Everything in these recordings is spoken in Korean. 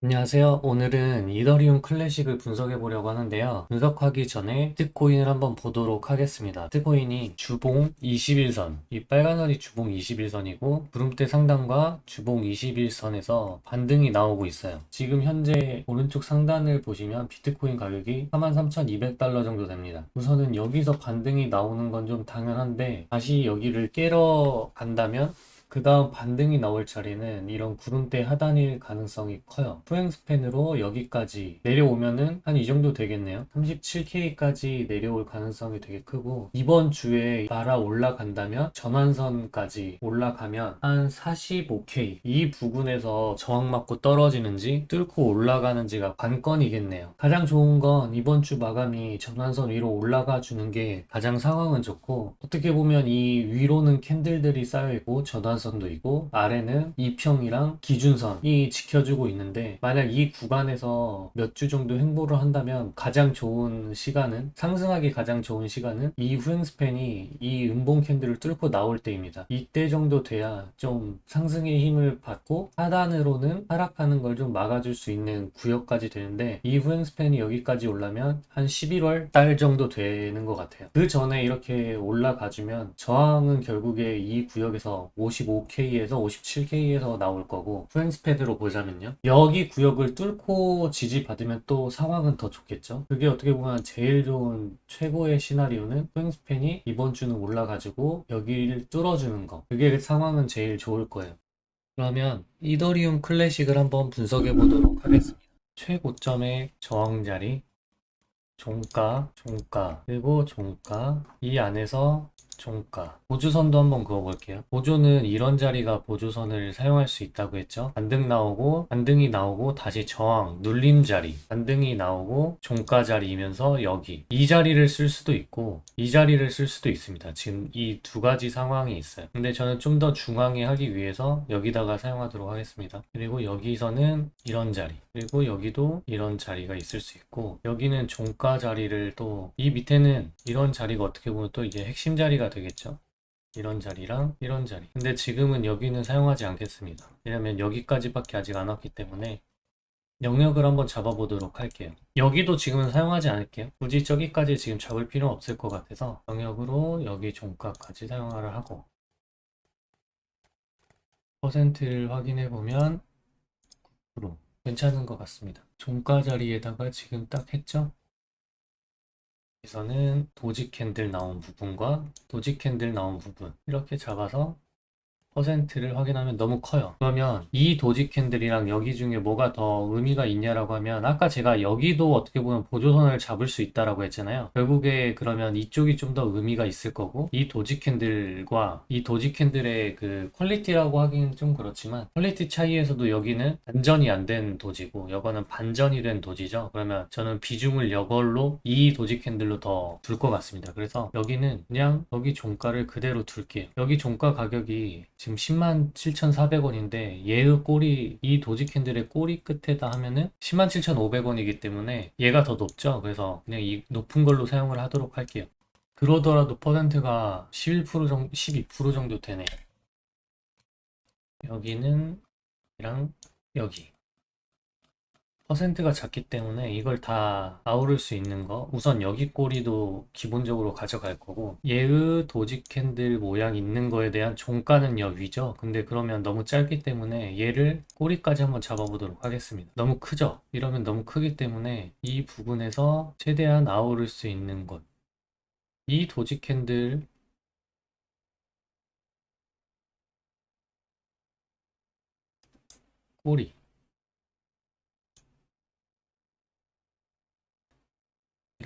안녕하세요. 오늘은 이더리움 클래식을 분석해 보려고 하는데요. 분석하기 전에 비트코인을 한번 보도록 하겠습니다. 비트코인이 주봉 21선, 이 빨간 선이 주봉 21선이고 구름대 상단과 주봉 21선에서 반등이 나오고 있어요. 지금 현재 오른쪽 상단을 보시면 비트코인 가격이 43,200달러 정도 됩니다. 우선은 여기서 반등이 나오는 건 좀 당연한데 다시 여기를 깨러 간다면 그 다음 반등이 나올 자리는 이런 구름대 하단일 가능성이 커요. 후행 스팬으로 여기까지 내려오면은 한 이 정도 되겠네요. 37K까지 내려올 가능성이 되게 크고 이번 주에 날아 올라간다면 전환선까지 올라가면 한 45K 이 부근에서 저항 맞고 떨어지는지 뚫고 올라가는지가 관건이겠네요. 가장 좋은 건 이번 주 마감이 전환선 위로 올라가 주는 게 가장 상황은 좋고 어떻게 보면 이 위로는 캔들들이 쌓여 있고 전환 전환선도 있고 아래는 이평이랑 기준선이 지켜주고 있는데 만약 이 구간에서 몇 주 정도 행보를 한다면 가장 좋은 시간은 상승하기 가장 좋은 시간은 이 후행 스팬이 이 음봉 캔들을 뚫고 나올 때입니다. 이때 정도 돼야 좀 상승의 힘을 받고 하단으로는 하락하는 걸 좀 막아줄 수 있는 구역까지 되는데 이 후행 스팬이 여기까지 올라면 한 11월 달 정도 되는 것 같아요. 그 전에 이렇게 올라가주면 저항은 결국에 이 구역에서 55K에서 57K에서 나올 거고 후행스패드로 보자면요. 여기 구역을 뚫고 지지받으면 또 상황은 더 좋겠죠? 그게 어떻게 보면 제일 좋은 최고의 시나리오는 후행스팬이 이번 주는 올라가지고 여기를 뚫어주는 거. 그게 상황은 제일 좋을 거예요. 그러면 이더리움 클래식을 한번 분석해 보도록 하겠습니다. 최고점의 저항 자리 종가, 종가, 그리고 종가 이 안에서 종가. 보조선도 한번 그어볼게요. 보조는 이런 자리가 보조선을 사용할 수 있다고 했죠? 반등 나오고 반등이 나오고 다시 저항 눌림 자리. 반등이 나오고 종가 자리이면서 여기. 이 자리를 쓸 수도 있고 이 자리를 쓸 수도 있습니다. 지금 이 두 가지 상황이 있어요. 근데 저는 좀 더 중앙에 하기 위해서 여기다가 사용하도록 하겠습니다. 그리고 여기서는 이런 자리. 그리고 여기도 이런 자리가 있을 수 있고 여기는 종가 자리를 또 이 밑에는 이런 자리가 어떻게 보면 또 이제 핵심 자리가 되겠죠? 이런 자리랑 이런 자리. 근데 지금은 여기는 사용하지 않겠습니다. 왜냐면 여기까지밖에 아직 안 왔기 때문에 영역을 한번 잡아보도록 할게요. 여기도 지금은 사용하지 않을게요. 굳이 저기까지 지금 잡을 필요는 없을 것 같아서 영역으로 여기 종가까지 사용하라 하고 퍼센트를 확인해 보면 9% 괜찮은 것 같습니다. 종가 자리에다가 지금 딱 했죠? 여기서는 도지 캔들 나온 부분과 도지 캔들 나온 부분 이렇게 잡아서 퍼센트를 확인하면 너무 커요. 그러면 이 도지 캔들이랑 여기 중에 뭐가 더 의미가 있냐라고 하면 아까 제가 여기도 어떻게 보면 보조선을 잡을 수 있다라고 했잖아요. 결국에 그러면 이쪽이 좀 더 의미가 있을 거고 이 도지 캔들과 이 도지 캔들의 그 퀄리티라고 하기는 좀 그렇지만 퀄리티 차이에서도 여기는 반전이 안 된 도지고 여거는 반전이 된 도지죠. 그러면 저는 비중을 여걸로 이 도지 캔들로 더 둘 것 같습니다. 그래서 여기는 그냥 여기 종가를 그대로 둘게요. 여기 종가 가격이 지금 10만 7,400원인데 얘의 꼬리 이 도지 캔들의 꼬리 끝에다 하면은 10만 7,500원이기 때문에 얘가 더 높죠. 그래서 그냥 이 높은 걸로 사용을 하도록 할게요. 그러더라도 퍼센트가 11% 정도, 12% 정도 되네. 여기는 이랑 여기. 퍼센트가 작기 때문에 이걸 다 아우를 수 있는 거 우선 여기 꼬리도 기본적으로 가져갈 거고 얘의 도지 캔들 모양 있는 거에 대한 종가는 여위죠. 근데 그러면 너무 짧기 때문에 얘를 꼬리까지 한번 잡아보도록 하겠습니다. 너무 크죠? 이러면 너무 크기 때문에 이 부분에서 최대한 아우를 수 있는 것 이 도지 캔들 꼬리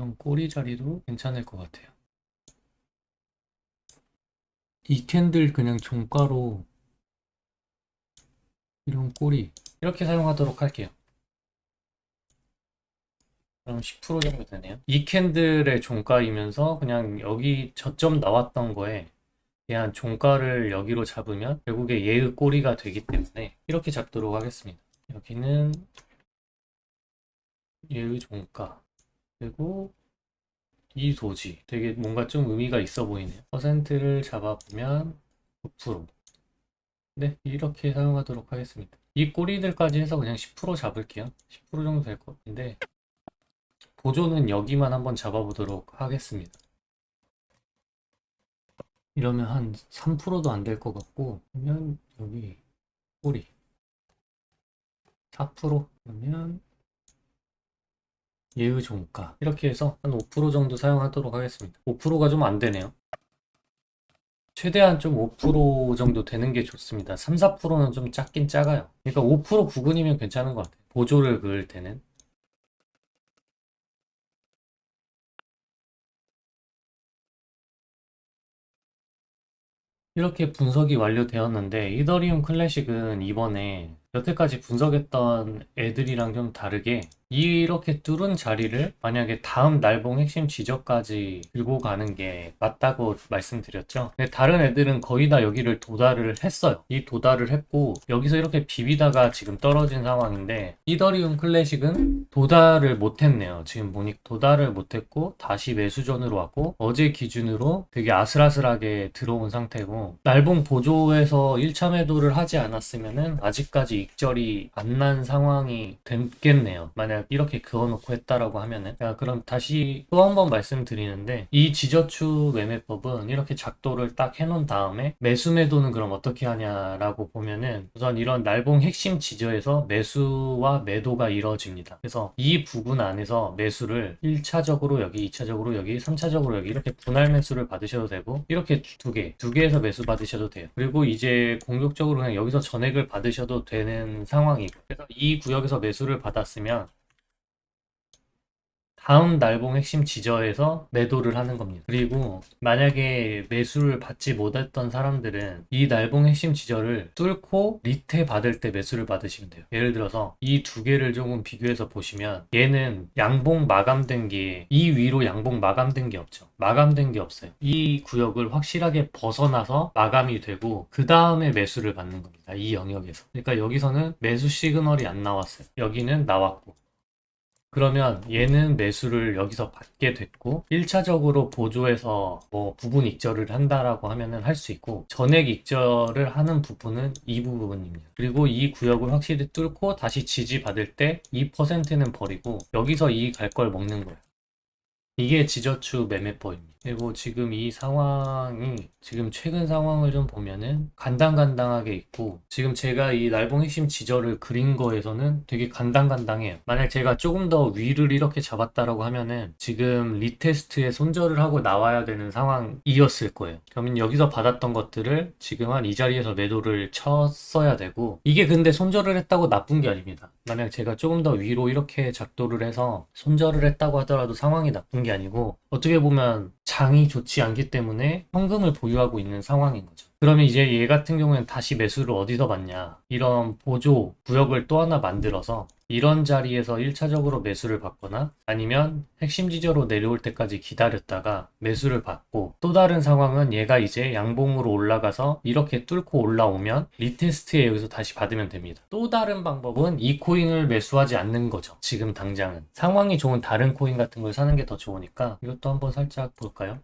이런 꼬리 자리도 괜찮을 것 같아요. 이 캔들 그냥 종가로 이런 꼬리 이렇게 사용하도록 할게요. 그럼 10% 정도 되네요. 이 캔들의 종가이면서 그냥 여기 저점 나왔던 거에 대한 종가를 여기로 잡으면 결국에 얘의 꼬리가 되기 때문에 이렇게 잡도록 하겠습니다. 여기는 얘의 종가 그리고 이 도지 되게 뭔가 좀 의미가 있어 보이네요. 퍼센트를 잡아보면 9%. 네, 이렇게 사용하도록 하겠습니다. 이 꼬리들까지 해서 그냥 10% 잡을게요. 10% 정도 될 것 같은데 보조는 여기만 한번 잡아보도록 하겠습니다. 이러면 한 3%도 안 될 것 같고 그러면 여기 꼬리 4% 그러면 예의 종가 이렇게 해서 한 5% 정도 사용하도록 하겠습니다. 5%가 좀 안 되네요. 최대한 좀 5% 정도 되는 게 좋습니다. 3, 4%는 좀 작긴 작아요. 그러니까 5% 부근이면 괜찮은 것 같아요. 보조를 그을 때는. 이렇게 분석이 완료되었는데 이더리움 클래식은 이번에 여태까지 분석했던 애들이랑 좀 다르게 이렇게 뚫은 자리를 만약에 다음 날봉 핵심 지점까지 들고 가는 게 맞다고 말씀드렸죠. 근데 다른 애들은 거의 다 여기를 도달을 했어요. 이 도달을 했고 여기서 이렇게 비비다가 지금 떨어진 상황인데 이더리움 클래식은 도달을 못했네요. 지금 보니 도달을 못했고 다시 매수전으로 왔고 어제 기준으로 되게 아슬아슬하게 들어온 상태고 날봉 보조에서 1차 매도를 하지 않았으면은 아직까지 익절이 안 난 상황이 됐겠네요. 만약 이렇게 그어놓고 했다라고 하면은 자, 그럼 다시 또 한 번 말씀드리는데 이 지저축 매매법은 이렇게 작도를 딱 해놓은 다음에 매수 매도는 그럼 어떻게 하냐라고 보면은 우선 이런 날봉 핵심 지저에서 매수와 매도가 이루어집니다. 그래서 이 부분 안에서 매수를 1차적으로 여기, 2차적으로 여기, 3차적으로 여기 이렇게 분할 매수를 받으셔도 되고 이렇게 두 개, 두 개에서 매수 받으셔도 돼요. 그리고 이제 공격적으로 그냥 여기서 전액을 받으셔도 되는 상황이고. 그래서 이 구역에서 매수를 받았으면 다음 날봉 핵심 지저에서 매도를 하는 겁니다. 그리고 만약에 매수를 받지 못했던 사람들은 이 날봉 핵심 지저를 뚫고 리테 받을 때 매수를 받으시면 돼요. 예를 들어서 이 두 개를 조금 비교해서 보시면 얘는 양봉 마감된 게 이 위로 양봉 마감된 게 없죠. 마감된 게 없어요. 이 구역을 확실하게 벗어나서 마감이 되고 그 다음에 매수를 받는 겁니다. 이 영역에서. 그러니까 여기서는 매수 시그널이 안 나왔어요. 여기는 나왔고 그러면 얘는 매수를 여기서 받게 됐고 1차적으로 보조해서 뭐 부분 익절을 한다라고 하면은 할 수 있고 전액 익절을 하는 부분은 이 부분입니다. 그리고 이 구역을 확실히 뚫고 다시 지지 받을 때 2%는 버리고 여기서 이 갈 걸 먹는 거예요. 이게 지저축 매매법입니다. 그리고 지금 이 상황이 지금 최근 상황을 좀 보면은 간당간당하게 있고 지금 제가 이 날봉 핵심 지저를 그린 거에서는 되게 간당간당해요. 만약 제가 조금 더 위를 이렇게 잡았다라고 하면은 지금 리테스트에 손절을 하고 나와야 되는 상황이었을 거예요. 그러면 여기서 받았던 것들을 지금 한 이 자리에서 매도를 쳤어야 되고 이게 근데 손절을 했다고 나쁜 게 아닙니다. 만약 제가 조금 더 위로 이렇게 작도를 해서 손절을 했다고 하더라도 상황이 나쁜 게 아니고 어떻게 보면 장이 좋지 않기 때문에 현금을 보유하고 있는 상황인 거죠. 그러면 이제 얘 같은 경우에는 다시 매수를 어디서 받냐? 이런 보조 구역을 또 하나 만들어서 이런 자리에서 1차적으로 매수를 받거나 아니면 핵심 지저로 내려올 때까지 기다렸다가 매수를 받고 또 다른 상황은 얘가 이제 양봉으로 올라가서 이렇게 뚫고 올라오면 리테스트에 여기서 다시 받으면 됩니다. 또 다른 방법은 이 코인을 매수하지 않는 거죠. 지금 당장은. 상황이 좋은 다른 코인 같은 걸 사는 게 더 좋으니까 이것도 한번 살짝 볼까요?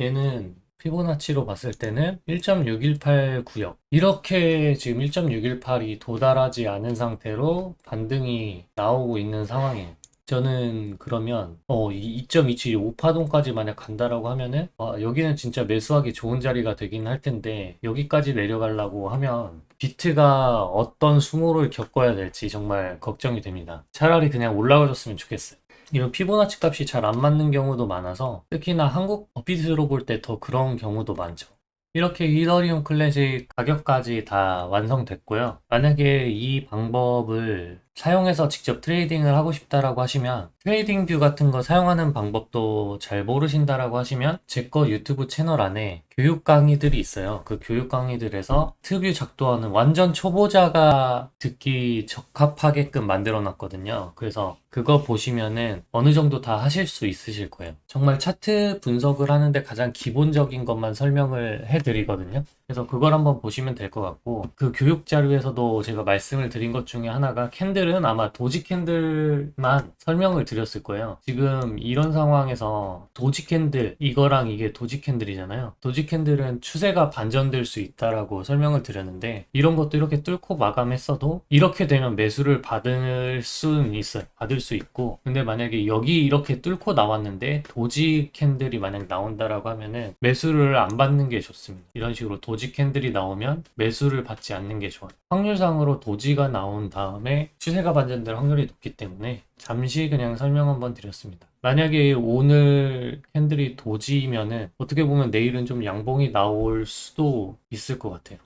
얘는 피보나치로 봤을 때는 1.618 구역. 이렇게 지금 1.618이 도달하지 않은 상태로 반등이 나오고 있는 상황이에요. 저는 그러면 어, 2.27 5파동까지 만약 간다라고 하면은 아, 여기는 진짜 매수하기 좋은 자리가 되긴 할 텐데 여기까지 내려가려고 하면 비트가 어떤 수모를 겪어야 될지 정말 걱정이 됩니다. 차라리 그냥 올라가줬으면 좋겠어요. 이런 피보나치 값이 잘 안 맞는 경우도 많아서 특히나 한국 업비트로 볼 때 더 그런 경우도 많죠. 이렇게 이더리움 클래식 가격까지 다 완성됐고요. 만약에 이 방법을 사용해서 직접 트레이딩을 하고 싶다라고 하시면 트레이딩 뷰 같은 거 사용하는 방법도 잘 모르신다라고 하시면 제 거 유튜브 채널 안에 교육 강의들이 있어요. 그 교육 강의들에서 트뷰 작도하는 완전 초보자가 듣기 적합하게끔 만들어 놨거든요. 그래서 그거 보시면은 어느 정도 다 하실 수 있으실 거예요. 정말 차트 분석을 하는데 가장 기본적인 것만 설명을 해 드리거든요. 그래서 그걸 한번 보시면 될 것 같고 그 교육 자료에서도 제가 말씀을 드린 것 중에 하나가 캔들은 아마 도지 캔들만 설명을 드렸을 거예요. 지금 이런 상황에서 도지 캔들 이거랑 이게 도지 캔들이잖아요. 도지 캔들은 추세가 반전될 수 있다라고 설명을 드렸는데 이런 것도 이렇게 뚫고 마감했어도 이렇게 되면 매수를 받을 수는 있어요. 받을 수 있고 근데 만약에 여기 이렇게 뚫고 나왔는데 도지 캔들이 만약 나온다라고 하면은 매수를 안 받는 게 좋습니다. 이런 식으로 도지 캔들이 나오면 매수를 받지 않는 게 좋아요. 확률상으로 도지가 나온 다음에 추세가 반전될 확률이 높기 때문에 잠시 그냥 설명 한번 드렸습니다. 만약에 오늘 캔들이 도지면은 어떻게 보면 내일은 좀 양봉이 나올 수도 있을 것 같아요.